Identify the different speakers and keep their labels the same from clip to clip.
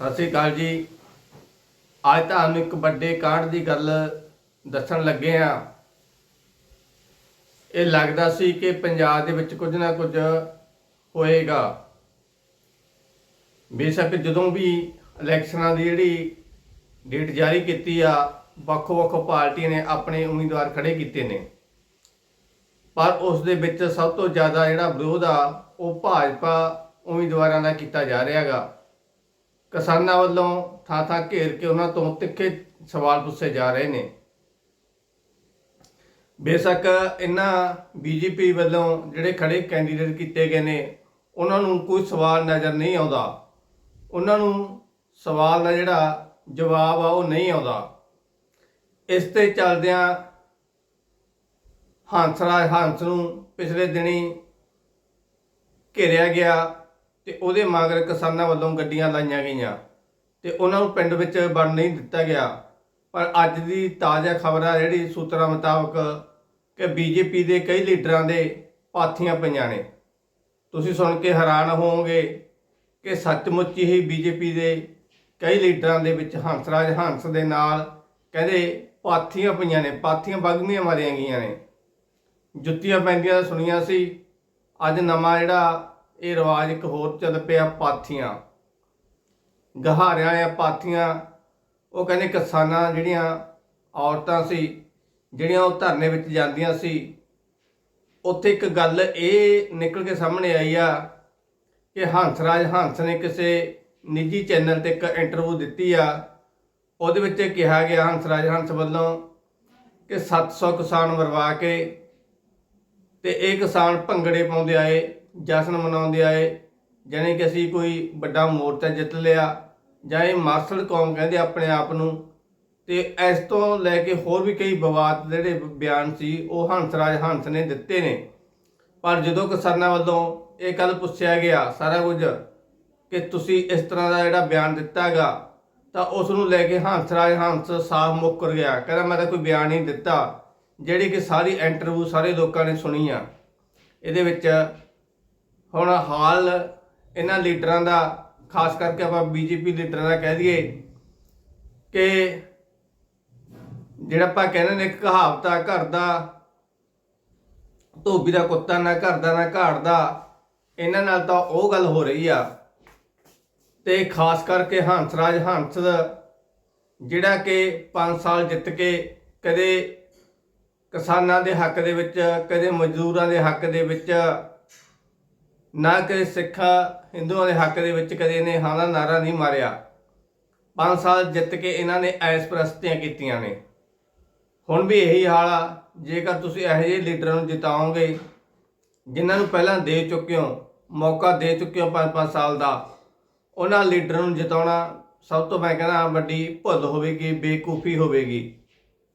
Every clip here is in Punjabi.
Speaker 1: ਸਤਿ ਸ਼੍ਰੀ ਅਕਾਲ ਜੀ। ਅੱਜ ਤੁਹਾਨੂੰ ਇੱਕ ਵੱਡੇ ਕਾਂਡ ਦੀ ਗੱਲ ਦੱਸਣ ਲੱਗੇ ਆ ਇਹ ਲੱਗਦਾ ਸੀ ਕਿ ਪੰਜਾਬ ਦੇ ਵਿੱਚ ਕੁਝ ਨਾ ਕੁਝ ਹੋਏਗਾ। ਬੇਸ਼ੱਕ ਜਦੋਂ ਵੀ ਇਲੈਕਸ਼ਨਾਂ ਦੀ ਜਿਹੜੀ ਡੇਟ ਜਾਰੀ ਕੀਤੀ ਆ, ਵੱਖੋ-ਵੱਖ ਪਾਰਟੀਆਂ ਨੇ ਆਪਣੇ ਉਮੀਦਵਾਰ ਖੜੇ ਕੀਤੇ ਨੇ। ਪਰ ਉਸ ਦੇ ਵਿੱਚ ਸਭ ਤੋਂ ਜ਼ਿਆਦਾ ਜਿਹੜਾ ਵਿਰੋਧ ਆ, ਉਹ ਭਾਜਪਾ ਉਮੀਦਵਾਰਾਂ ਦਾ ਕੀਤਾ ਜਾ ਰਿਹਾਗਾ। ਕਿਸਾਨਾਂ ਵੱਲੋਂ ਥਾਂ ਥਾਂ ਘੇਰ ਕੇ ਉਹਨਾਂ ਤੋਂ ਤਿੱਖੇ ਸਵਾਲ ਪੁੱਛੇ ਜਾ ਰਹੇ ਨੇ। ਬੇਸ਼ੱਕ ਇਹਨਾਂ ਬੀਜੇਪੀ ਵੱਲੋਂ ਜਿਹੜੇ ਖੜੇ ਕੈਂਡੀਡੇਟ ਕੀਤੇ ਗਏ ਨੇ, ਉਹਨਾਂ ਨੂੰ ਕੋਈ ਸਵਾਲ ਨਜ਼ਰ ਨਹੀਂ ਆਉਂਦਾ। ਉਹਨਾਂ ਨੂੰ ਸਵਾਲ ਦਾ ਜਿਹੜਾ ਜਵਾਬ ਆ, ਉਹ ਨਹੀਂ ਆਉਂਦਾ। ਇਸ ਤੇ ਚੱਲਦਿਆਂ ਹੰਸਰਾਜ, ਹੰਸ ਨੂੰ ਪਿਛਲੇ ਦਿਨੀ ਘੇਰਿਆ ਗਿਆ। ਤੇ ਉਹਦੇ ਮਗਰ ਕਿਸਾਨਾਂ ਵੱਲੋਂ ਗੱਡੀਆਂ ਲਾਈਆਂ ਗਈਆਂ। ਤੇ ਉਹਨਾਂ ਨੂੰ ਪਿੰਡ ਵਿੱਚ ਵੜਨ ਨਹੀਂ ਦਿੱਤਾ ਗਿਆ। ਪਰ ਅੱਜ ਦੀ ਤਾਜ਼ਾ ਖਬਰ ਆ ਜਿਹੜੀ ਸੂਤਰਾਂ ਮੁਤਾਬਕ ਕਿ ਬੀਜੇਪੀ ਦੇ ਕਈ ਲੀਡਰਾਂ ਦੇ ਪਾਥੀਆਂ ਪਈਆਂ ਨੇ। ਤੁਸੀਂ ਸੁਣ ਕੇ ਹੈਰਾਨ ਹੋਵੋਗੇ ਕਿ ਸੱਚਮੁੱਚ ਹੀ ਬੀਜੇਪੀ ਦੇ ਕਈ ਲੀਡਰਾਂ ਦੇ ਵਿੱਚ ਹੰਸਰਾਜ ਹੰਸ ਦੇ ਨਾਲ ਕਹਿੰਦੇ ਪਾਥੀਆਂ ਪਈਆਂ ਨੇ, ਪਾਥੀਆਂ ਬਗਮੀਆਂ ਮਾਰੀਆਂ ਗਈਆਂ ਨੇ। ਜੁੱਤੀਆਂ ਪੈਂਦੀਆਂ ਸੁਣੀਆਂ ਸੀ। ਅੱਜ ਨਵਾਂ ਜਿਹੜਾ ਇਹ ਰਿਵਾਜ ਇੱਕ ਹੋਰ ਚੱਲ ਪਿਆ ਪਾਥੀਆਂ। ਗਹਾਰਿਆਂ ਆ ਪਾਥੀਆਂ। ਉਹ ਕਹਿੰਦੇ ਕਿਸਾਨਾਂ ਜਿਹੜੀਆਂ ਔਰਤਾਂ ਸੀ, ਜਿਹੜੀਆਂ ਉਹ ਧਰਨੇ ਵਿੱਚ ਜਾਂਦੀਆਂ ਸੀ। ਉੱਥੇ ਇੱਕ ਗੱਲ ਇਹ ਨਿਕਲ ਕੇ ਸਾਹਮਣੇ ਆਈ ਆ ਕਿ ਹੰਸਰਾਜ ਹੰਸ ਨੇ ਕਿਸੇ ਨਿੱਜੀ ਚੈਨਲ ਤੇ ਇੱਕ ਇੰਟਰਵਿਊ ਦਿੱਤੀ ਆ। ਉਹਦੇ ਵਿੱਚ ਕਿਹਾ ਗਿਆ ਹੰਸਰਾਜ ਹੰਸ ਵੱਲੋਂ ਕਿ 700 ਕਿਸਾਨ ਮਰਵਾ ਕੇ ਤੇ ਇਹ ਕਿਸਾਨ ਭੰਗੜੇ ਪਾਉਂਦੇ ਆਏ। ਜਸ਼ਨ ਮਨਾਉਂਦੇ ਆਏ, ਜਾਣੀ ਕਿ ਅਸੀਂ ਕੋਈ ਵੱਡਾ ਮੋਰਚਾ ਜਿੱਤ ਲਿਆ ਜਾਂ ਇਹ ਮਾਰਸ਼ਲ ਕੌਮ ਕਹਿੰਦੇ ਆਪਣੇ ਆਪ ਨੂੰ, ਤੇ ਇਸ ਤੋਂ ਲੈ ਕੇ ਹੋਰ ਵੀ ਕਈ ਵਿਵਾਦ ਜਿਹੜੇ ਬਿਆਨ ਸੀ, ਉਹ ਹੰਸਰਾਜ ਹੰਸ ਨੇ ਦਿੱਤੇ ਨੇ। ਪਰ ਜਦੋਂ ਕਿਸਾਨਾਂ ਵੱਲੋਂ ਇਹ ਗੱਲ ਪੁੱਛਿਆ ਗਿਆ ਸਾਰਾ ਕੁਝ ਕਿ ਤੁਸੀਂ ਇਸ ਤਰ੍ਹਾਂ ਦਾ ਜਿਹੜਾ ਬਿਆਨ ਦਿੱਤਾਗਾ ਤਾਂ ਉਸ ਨੂੰ ਲੈ ਕੇ ਹੰਸਰਾਜ ਹੰਸ ਸਾਫ਼ ਮੁੱਕਰ ਗਿਆ। ਕਹਿੰਦਾ, ਮੈਂ ਤਾਂ ਕੋਈ ਬਿਆਨ ਨਹੀਂ ਦਿੱਤਾ। ਜਿਹੜੀ ਕਿ ਸਾਰੀ ਇੰਟਰਵਿਊ ਸਾਰੇ ਲੋਕਾਂ ਨੇ ਸੁਣੀ ਆ। ਇਹਦੇ ਵਿੱਚ ਹੁਣ ਹਾਲ ਇਹਨਾਂ ਲੀਡਰਾਂ ਦਾ, ਖਾਸ ਕਰਕੇ ਆਪਾਂ ਬੀਜੇਪੀ ਲੀਡਰਾਂ ਦਾ ਕਹਿ ਦਈਏ ਕਿ ਜਿਹੜਾ ਆਪਾਂ ਕਹਿੰਦੇ ਨੇ ਇੱਕ ਕਹਾਵਤ ਆ, ਘਰ ਦਾ ਧੋਬੀ ਦਾ ਕੁੱਤਾ ਨਾ ਘਰ ਦਾ ਨਾ ਘਾੜ ਦਾ, ਇਹਨਾਂ ਨਾਲ ਤਾਂ ਉਹ ਗੱਲ ਹੋ ਰਹੀ ਆ। ਤੇ ਖਾਸ ਕਰਕੇ ਹੰਸਰਾਜ ਹੰਸ ਜਿਹੜਾ ਕਿ 5 ਸਾਲ ਜਿੱਤ ਕੇ ਕਦੇ ਕਿਸਾਨਾਂ ਦੇ ਹੱਕ ਦੇ ਵਿੱਚ, ਕਦੇ ਮਜ਼ਦੂਰਾਂ ਦੇ ਹੱਕ ਦੇ ਵਿੱਚ ਨਾ ਕਦੇ ਸਿੱਖਾਂ ਹਿੰਦੂਆਂ ਦੇ ਹੱਕ ਦੇ ਵਿੱਚ ਕਦੇ ਇਹਨੇ ਹਾਂ ਦਾ ਨਾਰਾ ਨਹੀਂ ਮਾਰਿਆ। 5 ਸਾਲ ਜਿੱਤ ਕੇ ਇਹਨਾਂ ਨੇ ਐਸ ਪ੍ਰਸਤੀਆਂ ਕੀਤੀਆਂ ਨੇ। ਹੁਣ ਵੀ ਇਹੀ ਹਾਲ ਆ। ਜੇਕਰ ਤੁਸੀਂ ਇਹੋ ਜਿਹੇ ਲੀਡਰਾਂ ਨੂੰ ਜਿਤਾਓਗੇ, ਜਿਨ੍ਹਾਂ ਨੂੰ ਪਹਿਲਾਂ ਦੇ ਚੁੱਕੇ ਹੋ, ਮੌਕਾ ਦੇ ਚੁੱਕੇ ਹੋ 5-5 ਸਾਲ ਦਾ, ਉਹਨਾਂ ਲੀਡਰਾਂ ਨੂੰ ਜਿਤਾਉਣਾ ਸਭ ਤੋਂ ਮੈਂ ਕਹਿੰਦਾ ਵੱਡੀ ਭੁੱਲ ਹੋਵੇਗੀ, ਬੇਕੂਫੀ ਹੋਵੇਗੀ।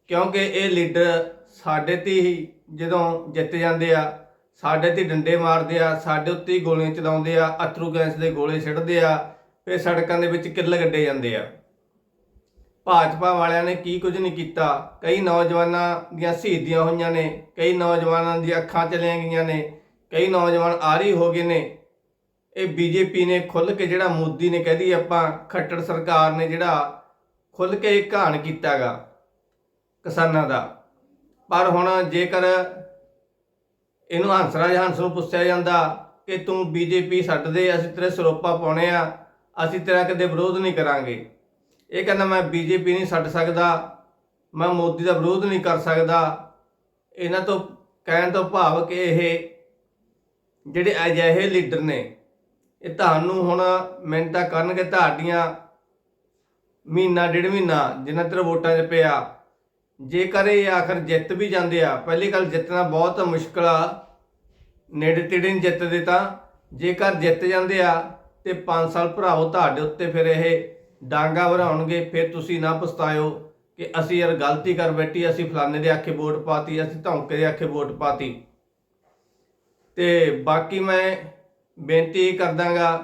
Speaker 1: ਕਿਉਂਕਿ ਇਹ ਲੀਡਰ ਸਾਡੇ ਤੇ ਹੀ ਜਦੋਂ ਜਿੱਤ ਜਾਂਦੇ ਆ ਸਾਡੇ ਤੇ ਡੰਡੇ ਮਾਰਦੇ ਆ, ਸਾਡੇ ਉੱਤੇ ਹੀ ਗੋਲੀਆਂ ਚਲਾਉਂਦੇ ਆ, ਅਥਰੂ ਗੈਸ ਦੇ ਗੋਲੇ ਛੱਡਦੇ ਆ, ਫਿਰ ਸੜਕਾਂ ਦੇ ਵਿੱਚ ਕਿੱਲ ਗੱਡੇ ਜਾਂਦੇ ਆ। ਭਾਜਪਾ ਵਾਲਿਆਂ ਨੇ ਕੀ ਕੁਝ ਨਹੀਂ ਕੀਤਾ। ਕਈ ਨੌਜਵਾਨਾਂ ਦੀਆਂ ਸ਼ਹੀਦੀਆਂ ਹੋਈਆਂ ਨੇ, ਕਈ ਨੌਜਵਾਨਾਂ ਦੀਆਂ ਅੱਖਾਂ ਚਲੀਆਂ ਗਈਆਂ ਨੇ, ਕਈ ਨੌਜਵਾਨ ਆਰੀ ਹੋ ਗਏ ਨੇ। ਇਹ ਬੀਜੇਪੀ ਨੇ ਖੁੱਲ ਕੇ ਜਿਹੜਾ ਮੋਦੀ ਨੇ ਕਹਦੀ ਆਪਾਂ, ਖੱਟੜ ਸਰਕਾਰ ਨੇ ਜਿਹੜਾ ਖੁੱਲ ਕੇ ਘਾਣ ਕੀਤਾਗਾ ਕਿਸਾਨਾਂ ਦਾ। ਪਰ ਹੁਣ ਜੇਕਰ ਇਹਨੂੰ ਹੰਸਰਾਜ ਹੰਸ ਨੂੰ ਪੁੱਛਿਆ ਜਾਂਦਾ ਕਿ ਤੂੰ ਬੀਜੇਪੀ ਛੱਡ ਦੇ ਅਸੀਂ ਤੇਰੇ ਸਰੋਪਾ ਪਾਉਣੇ ਆ, ਅਸੀਂ ਤੇਰਾ ਕਦੇ ਵਿਰੋਧ ਨਹੀਂ ਕਰਾਂਗੇ। ਇਹ ਕਹਿੰਦਾ, ਮੈਂ ਬੀਜੇਪੀ ਨਹੀਂ ਛੱਡ ਸਕਦਾ, ਮੈਂ ਮੋਦੀ ਦਾ ਵਿਰੋਧ ਨਹੀਂ ਕਰ ਸਕਦਾ। ਇਹਨਾਂ ਤੋਂ ਕਹਿਣ ਤੋਂ ਭਾਵ ਕਿ ਇਹ ਜਿਹੜੇ ਅਜਿਹੇ ਲੀਡਰ ਨੇ, ਇਹ ਤੁਹਾਨੂੰ ਹੁਣ ਮਿਹਨਤਾਂ ਕਰਨਗੇ ਤੁਹਾਡੀਆਂ ਮਹੀਨਾ, ਡੇਢ ਮਹੀਨਾ ਜਿੰਨਾ ਤੇਰੇ ਵੋਟਾਂ 'ਚ ਪਿਆ। ਜੇਕਰ ਇਹ ਆਖਰ ਜਿੱਤ ਵੀ ਜਾਂਦੇ ਆ, ਪਹਿਲੀ ਗੱਲ ਜਿੱਤਣਾ ਬਹੁਤ ਮੁਸ਼ਕਲ ਆ। ਨੇੜੇ ਤੇੜੇ ਨਹੀਂ ਜਿੱਤਦੇ ਤਾਂ ਜੇਕਰ ਜਿੱਤ ਜਾਂਦੇ ਆ ਤੇ 5 ਸਾਲ ਭਰਾਓ ਤੁਹਾਡੇ ਉੱਤੇ ਫਿਰ ਇਹ ਡਾਂਗਾ ਭਰਾਉਣਗੇ ਫਿਰ ਤੁਸੀਂ ਨਾ ਪਛਤਾਇਓ ਕਿ ਅਸੀਂ ਯਾਰ ਗਲਤੀ ਕਰ ਬੈਠੀ, ਅਸੀਂ ਫਲਾਣੇ ਦੇ ਆਖੇ ਵੋਟ ਪਾਤੀ, ਅਸੀਂ ਧੌਂਕੇ ਦੇ ਆਖੇ ਵੋਟ ਪਾਤੀ। ਤੇ ਬਾਕੀ ਮੈਂ ਬੇਨਤੀ ਇਹ ਕਰਦਾਗਾ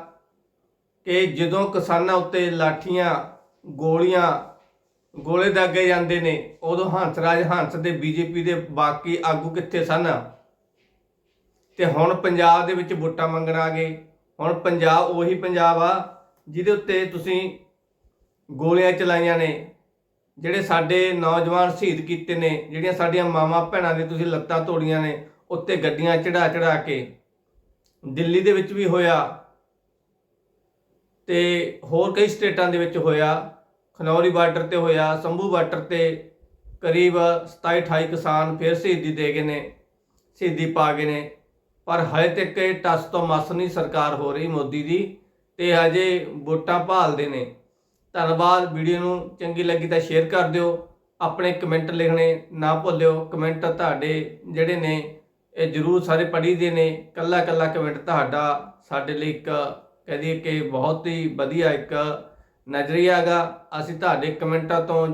Speaker 1: ਕਿ ਜਦੋਂ ਕਿਸਾਨਾਂ ਉੱਤੇ ਲਾਠੀਆਂ, ਗੋਲੀਆਂ ਗੋਲੇ ਦਾਗੇ ਜਾਂਦੇ ਨੇ। ਉਦੋਂ ਹੰਸਰਾਜ ਹੰਸ ਤੇ ਬੀਜੇਪੀ ਦੇ ਬਾਕੀ ਆਗੂ ਕਿੱਥੇ ਸਨ? ਤੇ ਹੁਣ ਪੰਜਾਬ ਦੇ ਵਿੱਚ ਵੋਟਾਂ ਮੰਗਣ ਆ ਗਏ। ਹੁਣ ਪੰਜਾਬ, ਉਹੀ ਪੰਜਾਬ ਆ ਜਿਹਦੇ ਉੱਤੇ ਤੁਸੀਂ ਗੋਲੀਆਂ ਚਲਾਈਆਂ ਨੇ। ਜਿਹੜੇ ਸਾਡੇ ਨੌਜਵਾਨ ਸ਼ਹੀਦ ਕੀਤੇ ਨੇ, ਜਿਹੜੀਆਂ ਸਾਡੀਆਂ ਮਾਵਾਂ ਭੈਣਾਂ ਦੇ ਤੁਸੀਂ ਲੱਤਾਂ ਤੋੜੀਆਂ ਨੇ, ਉੱਤੇ ਗੱਡੀਆਂ ਚੜਾ ਚੜਾ ਕੇ। ਦਿੱਲੀ ਦੇ ਵਿੱਚ ਵੀ ਹੋਇਆ ਤੇ ਹੋਰ ਕਈ ਸਟੇਟਾਂ ਦੇ ਵਿੱਚ ਹੋਇਆ। ਖਨੌਰੀ ਬਾਰਡਰ ਤੇ ਹੋਇਆ, ਸੰਭੂ ਬਾਰਡਰ ਤੇ ਕਰੀਬ 27 28 ਕਿਸਾਨ ਫਿਰ ਸ਼ਹੀਦੀ ਦੇ ਗਏ ਨੇ, ਸ਼ਹੀਦੀ ਪਾ ਗਏ ਨੇ। ਪਰ ਹਜੇ ਤੱਕ ਇਹ ਟਸ ਤੋਂ ਮਸ ਨਹੀਂ ਸਰਕਾਰ ਹੋ ਰਹੀ ਮੋਦੀ ਦੀ ਤੇ ਹਜੇ ਵੋਟਾਂ ਭਾਲਦੇ ਨੇ। ਧੰਨਵਾਦ, ਵੀਡੀਓ ਨੂੰ ਚੰਗੀ ਲੱਗੀ ਤਾਂ ਸ਼ੇਅਰ ਕਰ ਦਿਓ। ਆਪਣੇ ਕਮੈਂਟ ਲਿਖਣੇ ਨਾ ਭੁੱਲਿਓ। ਕਮੈਂਟ ਤੁਹਾਡੇ ਜਿਹੜੇ ਨੇ, ਇਹ ਜਰੂਰ ਸਾਰੇ ਪੜ੍ਹੀ ਦੇ ਨੇ। ਕੱਲਾ ਕੱਲਾ ਕਮੈਂਟ ਤੁਹਾਡਾ ਸਾਡੇ ਲਈ ਇੱਕ ਕਹਦੀ ਕਿ ਬਹੁਤ ਹੀ ਵਧੀਆ ਇੱਕ ਨਜ਼ਰੀਆ ਹੈਗਾ ਅਸੀਂ ਤੁਹਾਡੇ ਕਮੈਂਟਾਂ ਤੋਂ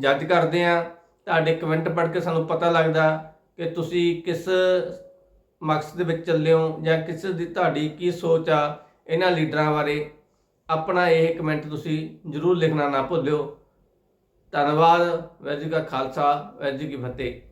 Speaker 1: ਜੱਜ ਕਰਦੇ ਹਾਂ। ਤੁਹਾਡੇ ਕਮੈਂਟ ਪੜ੍ਹ ਕੇ ਸਾਨੂੰ ਪਤਾ ਲੱਗਦਾ ਕਿ ਤੁਸੀਂ ਕਿਸ ਮਕਸਦ ਦੇ ਵਿੱਚ ਚੱਲੇ ਹੋ ਜਾਂ ਕਿਸ ਦੀ ਤੁਹਾਡੀ ਕੀ ਸੋਚ ਆ ਇਹਨਾਂ ਲੀਡਰਾਂ ਬਾਰੇ। ਆਪਣਾ ਇਹ ਕਮੈਂਟ ਤੁਸੀਂ ਜਰੂਰ ਲਿਖਣਾ ਨਾ ਭੁੱਲਿਓ। ਧੰਨਵਾਦ। ਵੈਜੂ ਕਾ ਖਾਲਸਾ। ਵੈਜੂ ਕੀ ਫਤਿਹ।